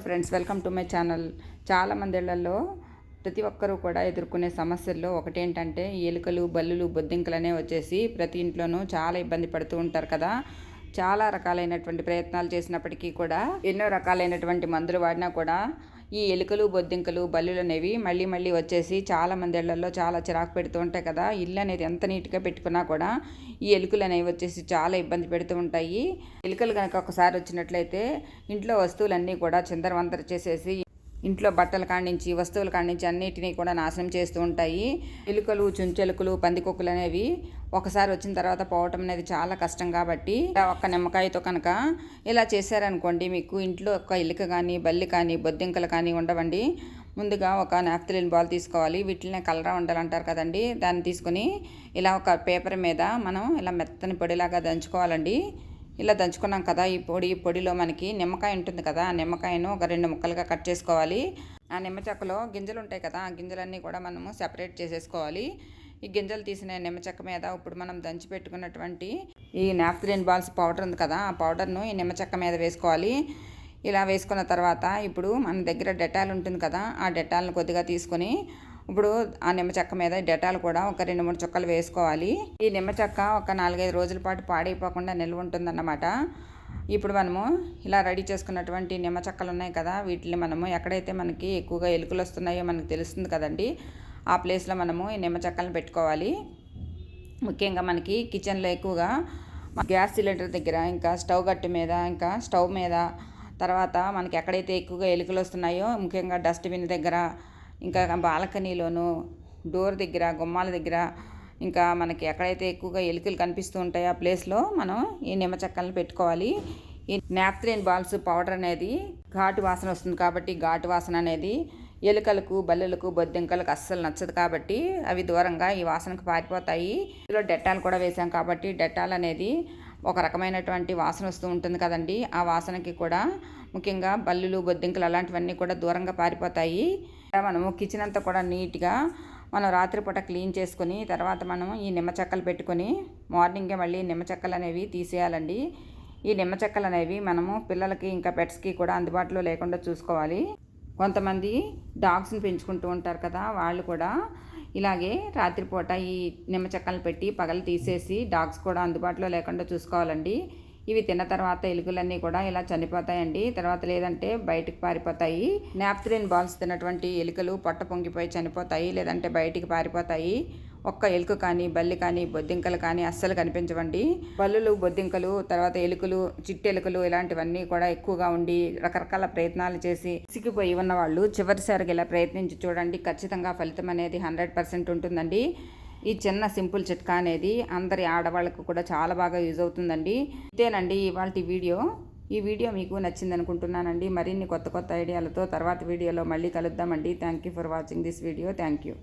Friends welcome to my channel. చాలామంది ఇళ్ళలో ప్రతి ఒక్కరూ కూడా ఎదుర్కొనే సమస్యల్లో ఒకటేంటంటే ఎలుకలు బల్లులు బొద్దింకలు వచ్చేసి ప్రతి ఇంట్లోనూ చాలా ఇబ్బంది పడుతూ ఉంటారు కదా. చాలా రకాలైనటువంటి ప్రయత్నాలు చేసినప్పటికీ కూడా ఎన్నో రకాలైనటువంటి మందులు వాడినా కూడా ఈ ఎలుకలు బొద్దింకలు బల్లులు అనేవి మళ్ళీ మళ్ళీ వచ్చేసి చాలా మంది ఇళ్ళలో చాలా చిరాకు పెడుతూ ఉంటాయి కదా. ఇల్లు అనేది ఎంత నీట్గా పెట్టుకున్నా కూడా ఈ ఎలుకలు అనేవి వచ్చేసి చాలా ఇబ్బంది పెడుతూ ఉంటాయి. ఎలుకలు కనుక ఒకసారి వచ్చినట్లయితే ఇంట్లో వస్తువులన్నీ కూడా చిందరవందర చేసేసి ఇంట్లో బట్టలు కాడించి వస్తువులు కాడించి అన్నిటినీ కూడా నాశనం చేస్తూ ఉంటాయి. ఎలుకలు చుంచెలుకలు పందికొక్కులు అనేవి ఒకసారి వచ్చిన తర్వాత పోవటం అనేది చాలా కష్టం కాబట్టి ఒక్క నిమ్మకాయతో కనుక ఇలా చేశారనుకోండి మీకు ఇంట్లో ఒక ఎలుక కానీ బల్లి కానీ బొద్దింకలు కానీ ఉండవండి. ముందుగా ఒక నాఫ్తలిన్ బాల్ తీసుకోవాలి. వీటిని కలరా ఉండాలంటారు కదండి. దాన్ని తీసుకొని ఇలా ఒక పేపర్ మీద మనం ఇలా మెత్తని పొడిలాగా దంచుకోవాలండి. ఇలా దంచుకున్నాం కదా ఈ పొడి ఈ పొడిలో మనకి నిమ్మకాయ ఉంటుంది కదా ఆ నిమ్మకాయను ఒక రెండు ముక్కలుగా కట్ చేసుకోవాలి. ఆ నిమ్మ చెక్కలో గింజలు ఉంటాయి కదా ఆ గింజలన్నీ కూడా మనము సెపరేట్ చేసేసుకోవాలి. ఈ గింజలు తీసిన నిమ్మ చెక్క మీద ఇప్పుడు మనం దంచి పెట్టుకున్నటువంటి ఈ నాఫ్థలిన్ బాల్స్ పౌడర్ ఉంది కదా ఆ పౌడర్ను ఈ నిమ్మ చెక్క మీద వేసుకోవాలి. ఇలా వేసుకున్న తర్వాత ఇప్పుడు మన దగ్గర డెటాల్ ఉంటుంది కదా ఆ డెటాల్ని కొద్దిగా తీసుకొని ఇప్పుడు ఆ నిమ్మ చెక్క మీద డెటాల్ కూడా ఒక రెండు మూడు చుక్కలు వేసుకోవాలి. ఈ నిమ్మ చెక్క ఒక నాలుగైదు రోజుల పాటు పాడైపోకుండా నిల్వ ఉంటుందన్నమాట. ఇప్పుడు మనము ఇలా రెడీ చేసుకున్నటువంటి నిమ్మ చెక్కలు ఉన్నాయి కదా వీటిని మనము ఎక్కడైతే మనకి ఎక్కువగా ఎలుకలు వస్తున్నాయో మనకు తెలుస్తుంది కదండి ఆ ప్లేస్లో మనము ఈ నిమ్మ చెక్కలను పెట్టుకోవాలి. ముఖ్యంగా మనకి కిచెన్లో ఎక్కువగా గ్యాస్ సిలిండర్ దగ్గర ఇంకా స్టవ్ గట్టు మీద ఇంకా స్టవ్ మీద తర్వాత మనకి ఎక్కడైతే ఎక్కువగా ఎలుకలు వస్తున్నాయో ముఖ్యంగా డస్ట్బిన్ దగ్గర ఇంకా బాల్కనీలోను డోర్ దగ్గర గుమ్మాల దగ్గర ఇంకా మనకి ఎక్కడైతే ఎక్కువగా ఎలుకలు కనిపిస్తూ ఉంటాయో ఆ ప్లేస్లో మనం ఈ నిమ్మ చెక్కలను పెట్టుకోవాలి. ఈ నాప్త్రేన్ బాల్స్ పౌడర్ అనేది ఘాటు వాసన వస్తుంది కాబట్టి ఘాటు వాసన అనేది ఎలుకలకు బల్లెలకు బొద్దింకలకు అస్సలు నచ్చదు కాబట్టి అవి దూరంగా ఈ వాసనకు పారిపోతాయి. ఇందులో డెట్టాల్ కూడా వేసాం కాబట్టి డెట్టాల్ అనేది ఒక రకమైనటువంటి వాసన వస్తూ ఉంటుంది కదండి. ఆ వాసనకి కూడా ముఖ్యంగా బల్లులు బొద్దింకలు అలాంటివన్నీ కూడా దూరంగా పారిపోతాయి. మనము కిచెన్ అంతా కూడా నీట్గా మనం రాత్రిపూట క్లీన్ చేసుకొని తర్వాత మనం ఈ నిమ్మ చెక్కలు పెట్టుకొని మార్నింగే మళ్ళీ నిమ్మ చెక్కలు అనేవి తీసేయాలండి. ఈ నిమ్మ చెక్కలు అనేవి మనము పిల్లలకి ఇంకా పెట్స్కి కూడా అందుబాటులో లేకుండా చూసుకోవాలి. కొంతమంది డాగ్స్ని పెంచుకుంటూ ఉంటారు కదా వాళ్ళు కూడా ఇలాగే రాత్రిపూట ఈ నిమ్మ చెక్కలు పెట్టి పగలు తీసేసి డాగ్స్ కూడా అందుబాటులో లేకుండా చూసుకోవాలండి. ఇవి తిన్న తర్వాత ఎలుకలన్నీ కూడా ఇలా చనిపోతాయండి. తర్వాత లేదంటే బయటకు పారిపోతాయి. నాప్థలిన్ బాల్స్ తిన్నటువంటి ఎలుకలు పొట్ట పొంగిపోయి చనిపోతాయి. లేదంటే బయటికి పారిపోతాయి. ఒక్క ఎలుక కానీ బల్లి కానీ బొద్దింకలు కానీ అస్సలు కనిపించవండి. బల్లులు బొద్దింకలు తర్వాత ఎలుకలు చిట్టెలుకలు ఇలాంటివన్నీ కూడా ఎక్కువగా ఉండి రకరకాల ప్రయత్నాలు చేసి సిగిపోయి ఉన్న వాళ్ళు చివరిసారిగా ఇలా ప్రయత్నించి చూడండి. ఖచ్చితంగా ఫలితం అనేది హండ్రెడ్ పర్సెంట్ ఉంటుందండి. ఈ చిన్న సింపుల్ చిట్కా అనేది అందరి ఆడవాళ్ళకు కూడా చాలా బాగా యూజ్ అవుతుందండి. ఇదేనండి ఇవాళ వీడియో. ఈ వీడియో మీకు నచ్చింది అనుకుంటున్నానండి మరిన్ని కొత్త కొత్త ఐడియాలతో తర్వాత వీడియోలో మళ్ళీ కలుద్దామండి. Thank you for watching this video thank you